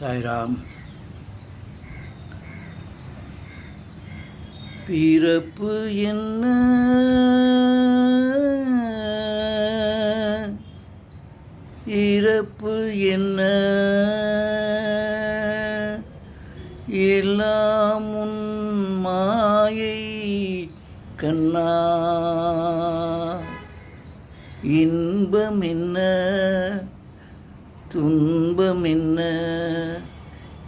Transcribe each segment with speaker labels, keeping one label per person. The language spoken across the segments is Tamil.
Speaker 1: சாய்ராம். பிறப்பு என்ன? இறப்பு என்ன? எல்லாம் உன் மாயை கண்ணா. இன்பம் என்ன? துன்பம் என்ன?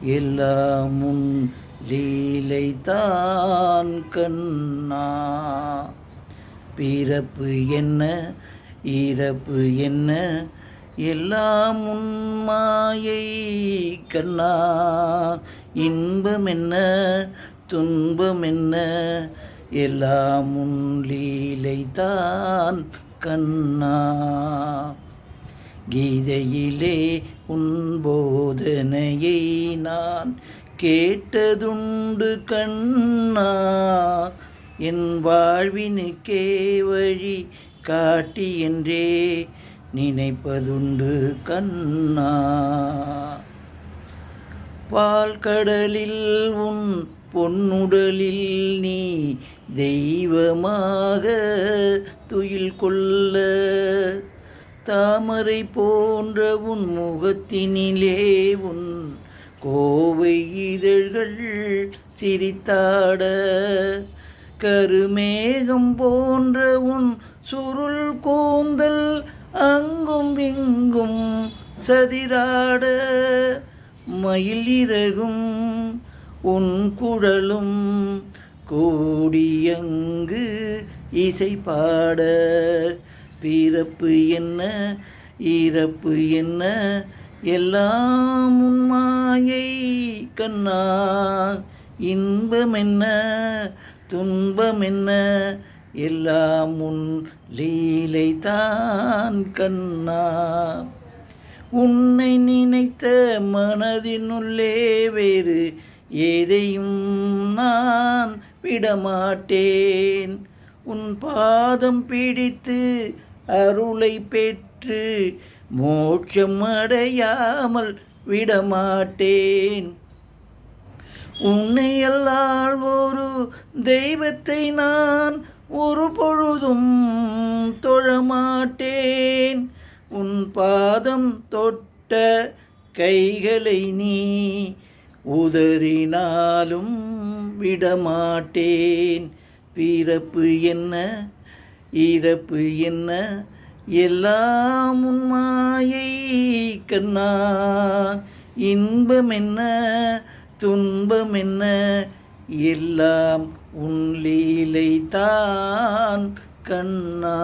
Speaker 1: எல்லாம் உன் லீலைதான் கண்ணா. பிறப்பு என்ன இறப்பு என்ன எல்லாம் உன் மாயை கண்ணா. இன்பம் என்ன துன்பம் என்ன எல்லாம் உன் லீலைதான் கண்ணா. கீதையிலே உன்போதனையை நான் கேட்டதுண்டு கண்ணா. என் வாழ்வினுக்கே வழி காட்டி என்றே நினைப்பதுண்டு கண்ணா. பால் கடலில் உன் பொன்னுடலில் நீ தெய்வமாக துயில் கொள்ள தாமரை போன்ற உன் முகத்தினிலே உன் கோவை இதழ்கள் சிரித்தாட கருமேகம் போன்ற உன் சுருள் கூந்தல் அங்கும் இங்கும் சதிராட மயில் இறகும் உன் குழலும் கூடியங்கு இசை பாட பிறப்பு என்ன இறப்பு என்ன எல்லாம் உண்மாயை கண்ணா இன்பம் என்ன துன்பம் என்ன எல்லாம் உன் லீலை தான் கண்ணா உன்னை நினைத்த மனதினுள்ளே வேறு எதையும் நான் விடமாட்டேன். உன் பாதம் பிடித்து அருளை பெற்று மோட்சம் அடையாமல் விடமாட்டேன். உன்னை அல்லால் ஒரு தெய்வத்தை நான் ஒரு பொழுதும் தொழமாட்டேன். உன் பாதம் தொட்ட கைகளை நீ உதறினாலும் விடமாட்டேன். பிறப்பு என்ன இறப்பு என்ன? எல்லாம் மாயை கண்ணா. இன்பம் என்ன? துன்பம் என்ன? எல்லாம் உன் லீலை தான் கண்ணா.